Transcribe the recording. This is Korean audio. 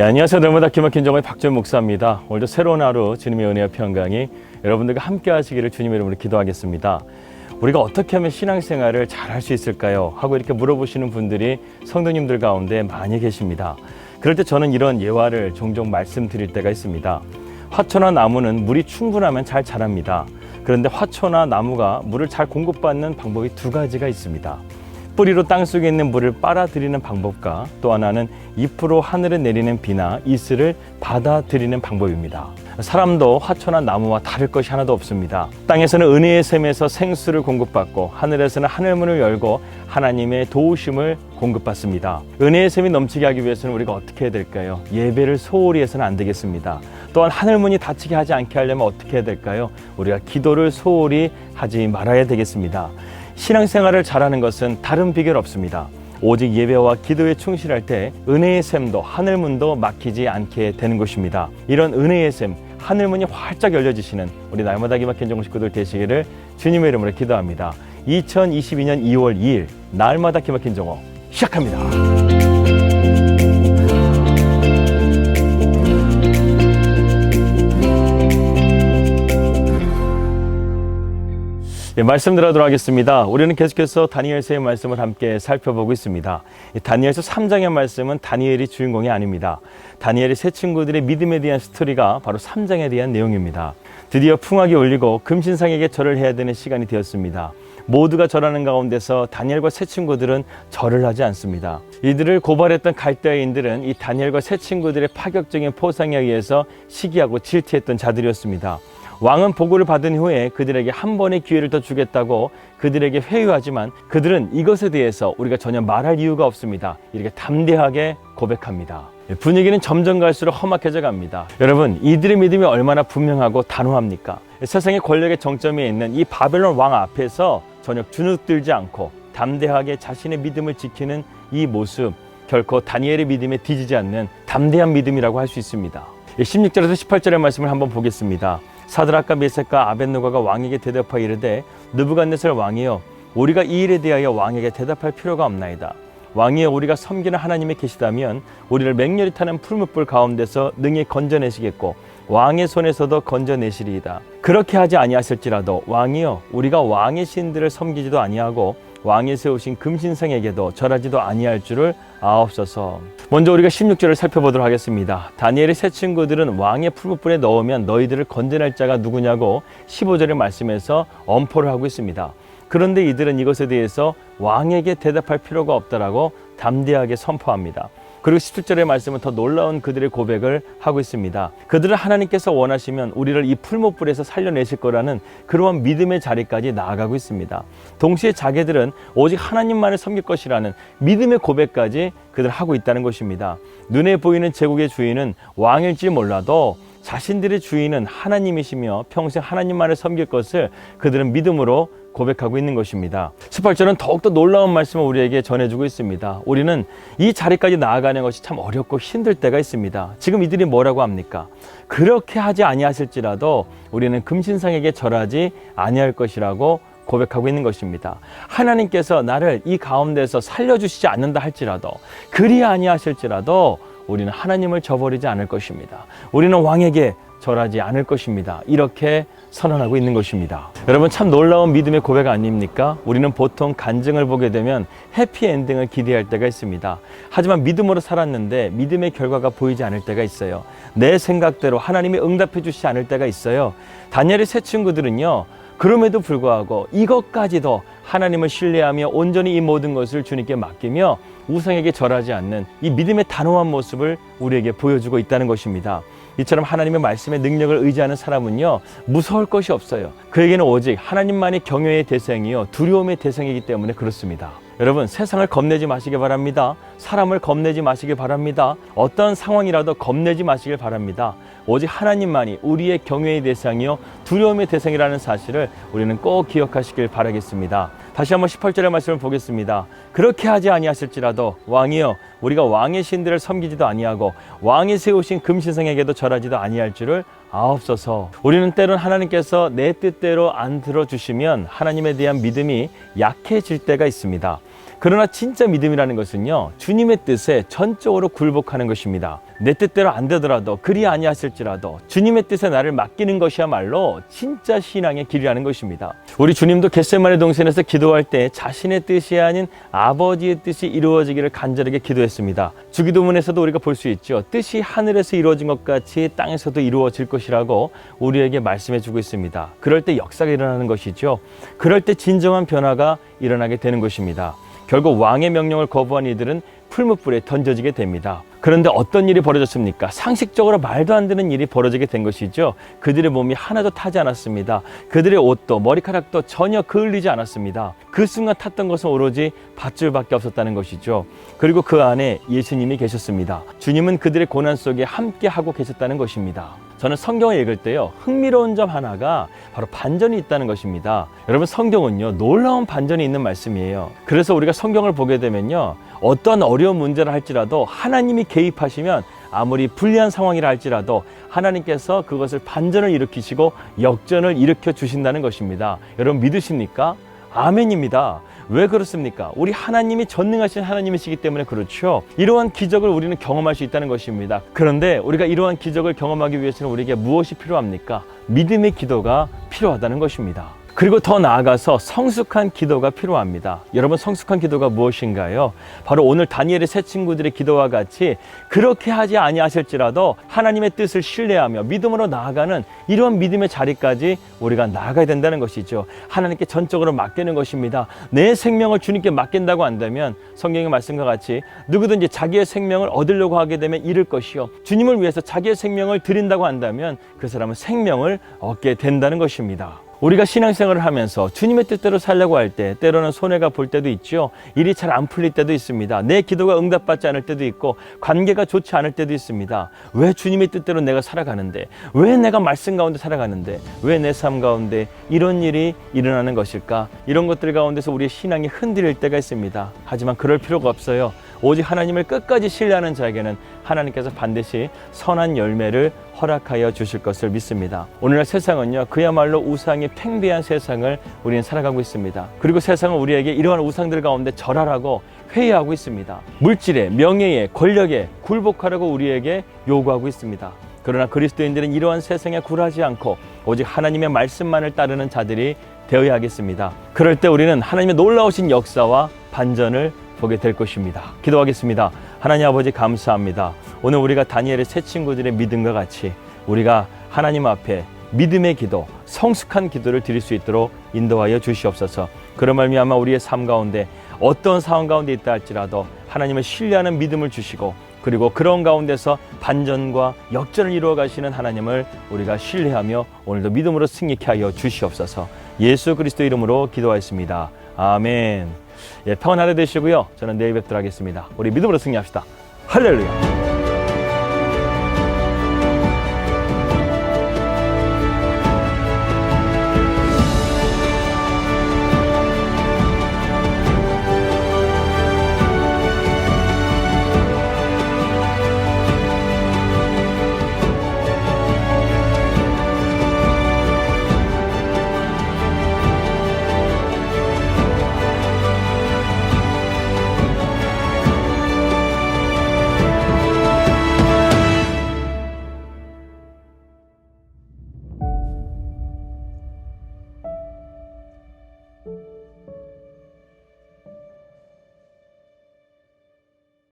예, 안녕하세요. 너무다 기막힌 정의 박전 목사입니다. 오늘도 새로운 하루 주님의 은혜와 평강이 여러분들과 함께 하시기를 주님의 이름으로 기도하겠습니다. 우리가 어떻게 하면 신앙생활을 잘 할 수 있을까요? 하고 이렇게 물어보시는 분들이 성도님들 가운데 많이 계십니다. 그럴 때 저는 이런 예화를 종종 말씀드릴 때가 있습니다. 화초나 나무는 물이 충분하면 잘 자랍니다. 그런데 화초나 나무가 물을 잘 공급받는 방법이 두 가지가 있습니다. 뿌리로 땅 속에 있는 물을 빨아들이는 방법과 또 하나는 잎으로 하늘에 내리는 비나 이슬을 받아들이는 방법입니다. 사람도 화초나 나무와 다를 것이 하나도 없습니다. 땅에서는 은혜의 샘에서 생수를 공급받고 하늘에서는 하늘문을 열고 하나님의 도우심을 공급받습니다. 은혜의 샘이 넘치게 하기 위해서는 우리가 어떻게 해야 될까요? 예배를 소홀히 해서는 안 되겠습니다. 또한 하늘문이 닫히게 하지 않게 하려면 어떻게 해야 될까요? 우리가 기도를 소홀히 하지 말아야 되겠습니다. 신앙생활을 잘하는 것은 다른 비결 없습니다. 오직 예배와 기도에 충실할 때 은혜의 샘도 하늘문도 막히지 않게 되는 것입니다. 이런 은혜의 샘, 하늘문이 활짝 열려지시는 우리 날마다 기막힌 정식 식구들 되시기를 주님의 이름으로 기도합니다. 2022년 2월 2일 날마다 기막힌 정오 시작합니다. 예, 말씀 들어가도록 하겠습니다. 우리는 계속해서 다니엘서의 말씀을 함께 살펴보고 있습니다. 이 다니엘서 3장의 말씀은 다니엘이 주인공이 아닙니다. 다니엘의 세 친구들의 믿음에 대한 스토리가 바로 3장에 대한 내용입니다. 드디어 풍악이 울리고 금신상에게 절을 해야 되는 시간이 되었습니다. 모두가 절하는 가운데서 다니엘과 세 친구들은 절을 하지 않습니다. 이들을 고발했던 갈대아인들은 이 다니엘과 세 친구들의 파격적인 포상에 의해서 시기하고 질투했던 자들이었습니다. 왕은 보고를 받은 후에 그들에게 한 번의 기회를 더 주겠다고 그들에게 회유하지만 그들은 이것에 대해서 우리가 전혀 말할 이유가 없습니다. 이렇게 담대하게 고백합니다. 분위기는 점점 갈수록 험악해져 갑니다. 여러분, 이들의 믿음이 얼마나 분명하고 단호합니까? 세상의 권력의 정점에 있는 이 바벨론 왕 앞에서 전혀 주눅들지 않고 담대하게 자신의 믿음을 지키는 이 모습, 결코 다니엘의 믿음에 뒤지지 않는 담대한 믿음이라고 할 수 있습니다. 16절에서 18절의 말씀을 한번 보겠습니다. 사드락과 메섹과 아벤누가가 왕에게 대답하여 이르되 느부갓네살 왕이여 우리가 이 일에 대하여 왕에게 대답할 필요가 없나이다. 왕이여 우리가 섬기는 하나님이 계시다면 우리를 맹렬히 타는 풀무불 가운데서 능히 건져내시겠고 왕의 손에서도 건져내시리이다. 그렇게 하지 아니하실지라도 왕이여 우리가 왕의 신들을 섬기지도 아니하고 왕이 세우신 금신상에게도 절하지도 아니할 줄을 아옵소서. 먼저 우리가 16절을 살펴보도록 하겠습니다. 다니엘의 세 친구들은 왕의 풀무불에 넣으면 너희들을 건져낼 자가 누구냐고 15절의 말씀에서 엄포를 하고 있습니다. 그런데 이들은 이것에 대해서 왕에게 대답할 필요가 없다라고 담대하게 선포합니다. 그리고 17절의 말씀은 더 놀라운 그들의 고백을 하고 있습니다. 그들은 하나님께서 원하시면 우리를 이 풀목불에서 살려내실 거라는 그러한 믿음의 자리까지 나아가고 있습니다. 동시에 자기들은 오직 하나님만을 섬길 것이라는 믿음의 고백까지 그들 하고 있다는 것입니다. 눈에 보이는 제국의 주인은 왕일지 몰라도 자신들의 주인은 하나님이시며 평생 하나님만을 섬길 것을 그들은 믿음으로 고백하고 있는 것입니다. 18절은 더욱더 놀라운 말씀을 우리에게 전해주고 있습니다. 우리는 이 자리까지 나아가는 것이 참 어렵고 힘들 때가 있습니다. 지금 이들이 뭐라고 합니까? 그렇게 하지 아니하실지라도 우리는 금신상에게 절하지 아니할 것이라고 고백하고 있는 것입니다. 하나님께서 나를 이 가운데서 살려주시지 않는다 할지라도 그리 아니하실지라도 우리는 하나님을 저버리지 않을 것입니다. 우리는 왕에게 절하지 않을 것입니다. 이렇게 선언하고 있는 것입니다. 여러분 참 놀라운 믿음의 고백 아닙니까? 우리는 보통 간증을 보게 되면 해피 엔딩을 기대할 때가 있습니다. 하지만 믿음으로 살았는데 믿음의 결과가 보이지 않을 때가 있어요. 내 생각대로 하나님이 응답해 주시지 않을 때가 있어요. 다니엘의 세 친구들은요. 그럼에도 불구하고 이것까지도 하나님을 신뢰하며 온전히 이 모든 것을 주님께 맡기며 우상에게 절하지 않는 이 믿음의 단호한 모습을 우리에게 보여주고 있다는 것입니다. 이처럼 하나님의 말씀에 능력을 의지하는 사람은요 무서울 것이 없어요. 그에게는 오직 하나님만이 경외의 대상이요 두려움의 대상이기 때문에 그렇습니다. 여러분 세상을 겁내지 마시기 바랍니다. 사람을 겁내지 마시기 바랍니다. 어떤 상황이라도 겁내지 마시길 바랍니다. 오직 하나님만이 우리의 경외의 대상이요 두려움의 대상이라는 사실을 우리는 꼭 기억하시길 바라겠습니다. 다시 한번 18절의 말씀을 보겠습니다. 그렇게 하지 아니하실지라도 왕이여 우리가 왕의 신들을 섬기지도 아니하고 왕이 세우신 금신상에게도 절하지도 아니할 줄을 아옵소서. 우리는 때론 하나님께서 내 뜻대로 안 들어주시면 하나님에 대한 믿음이 약해질 때가 있습니다. 그러나 진짜 믿음이라는 것은요, 주님의 뜻에 전적으로 굴복하는 것입니다. 내 뜻대로 안 되더라도 그리 아니하실지라도 주님의 뜻에 나를 맡기는 것이야말로 진짜 신앙의 길이라는 것입니다. 우리 주님도 겟세마네 동산에서 기도할 때 자신의 뜻이 아닌 아버지의 뜻이 이루어지기를 간절하게 기도했습니다. 주기도문에서도 우리가 볼 수 있죠. 뜻이 하늘에서 이루어진 것 같이 땅에서도 이루어질 것이라고 우리에게 말씀해 주고 있습니다. 그럴 때 역사가 일어나는 것이죠. 그럴 때 진정한 변화가 일어나게 되는 것입니다. 결국 왕의 명령을 거부한 이들은 풀무불에 던져지게 됩니다. 그런데 어떤 일이 벌어졌습니까? 상식적으로 말도 안 되는 일이 벌어지게 된 것이죠. 그들의 몸이 하나도 타지 않았습니다. 그들의 옷도 머리카락도 전혀 그을리지 않았습니다. 그 순간 탔던 것은 오로지 밧줄밖에 없었다는 것이죠. 그리고 그 안에 예수님이 계셨습니다. 주님은 그들의 고난 속에 함께 하고 계셨다는 것입니다. 저는 성경을 읽을 때요 흥미로운 점 하나가 바로 반전이 있다는 것입니다. 여러분 성경은요 놀라운 반전이 있는 말씀이에요. 그래서 우리가 성경을 보게 되면요 어떤 어려운 문제를 할지라도 하나님이 개입하시면 아무리 불리한 상황이라 할지라도 하나님께서 그것을 반전을 일으키시고 역전을 일으켜 주신다는 것입니다. 여러분 믿으십니까? 아멘입니다. 왜 그렇습니까? 우리 하나님이 전능하신 하나님이시기 때문에 그렇죠. 이러한 기적을 우리는 경험할 수 있다는 것입니다. 그런데 우리가 이러한 기적을 경험하기 위해서는 우리에게 무엇이 필요합니까? 믿음의 기도가 필요하다는 것입니다. 그리고 더 나아가서 성숙한 기도가 필요합니다. 여러분 성숙한 기도가 무엇인가요? 바로 오늘 다니엘의 세 친구들의 기도와 같이 그렇게 하지 아니하실지라도 하나님의 뜻을 신뢰하며 믿음으로 나아가는 이러한 믿음의 자리까지 우리가 나아가야 된다는 것이죠. 하나님께 전적으로 맡기는 것입니다. 내 생명을 주님께 맡긴다고 한다면 성경의 말씀과 같이 누구든지 자기의 생명을 얻으려고 하게 되면 잃을 것이요. 주님을 위해서 자기의 생명을 드린다고 한다면 그 사람은 생명을 얻게 된다는 것입니다. 우리가 신앙생활을 하면서 주님의 뜻대로 살려고 할 때 때로는 손해가 볼 때도 있죠. 일이 잘 안 풀릴 때도 있습니다. 내 기도가 응답받지 않을 때도 있고 관계가 좋지 않을 때도 있습니다. 왜 주님의 뜻대로 내가 살아가는데 왜 내가 말씀 가운데 살아가는데 왜 내 삶 가운데 이런 일이 일어나는 것일까? 이런 것들 가운데서 우리의 신앙이 흔들릴 때가 있습니다. 하지만 그럴 필요가 없어요. 오직 하나님을 끝까지 신뢰하는 자에게는 하나님께서 반드시 선한 열매를 허락하여 주실 것을 믿습니다. 오늘날 세상은요, 그야말로 우상이 팽배한 세상을 우리는 살아가고 있습니다. 그리고 세상은 우리에게 이러한 우상들 가운데 절하라고 회의하고 있습니다. 물질에, 명예에, 권력에 굴복하라고 우리에게 요구하고 있습니다. 그러나 그리스도인들은 이러한 세상에 굴하지 않고 오직 하나님의 말씀만을 따르는 자들이 되어야 하겠습니다. 그럴 때 우리는 하나님의 놀라우신 역사와 반전을 보게 될 것입니다. 기도하겠습니다. 하나님 아버지 감사합니다. 오늘 우리가 다니엘의 세 친구들의 믿음과 같이 우리가 하나님 앞에 믿음의 기도, 성숙한 기도를 드릴 수 있도록 인도하여 주시옵소서. 그런 말미암아 우리의 삶 가운데 어떤 상황 가운데 있다 할지라도 하나님을 신뢰하는 믿음을 주시고 그리고 그런 가운데서 반전과 역전을 이루어 가시는 하나님을 우리가 신뢰하며 오늘도 믿음으로 승리케 하여 주시옵소서. 예수 그리스도 이름으로 기도하였습니다. 아멘. 예, 평안 하루 되시고요. 저는 내일 뵙도록 하겠습니다. 우리 믿음으로 승리합시다. 할렐루야.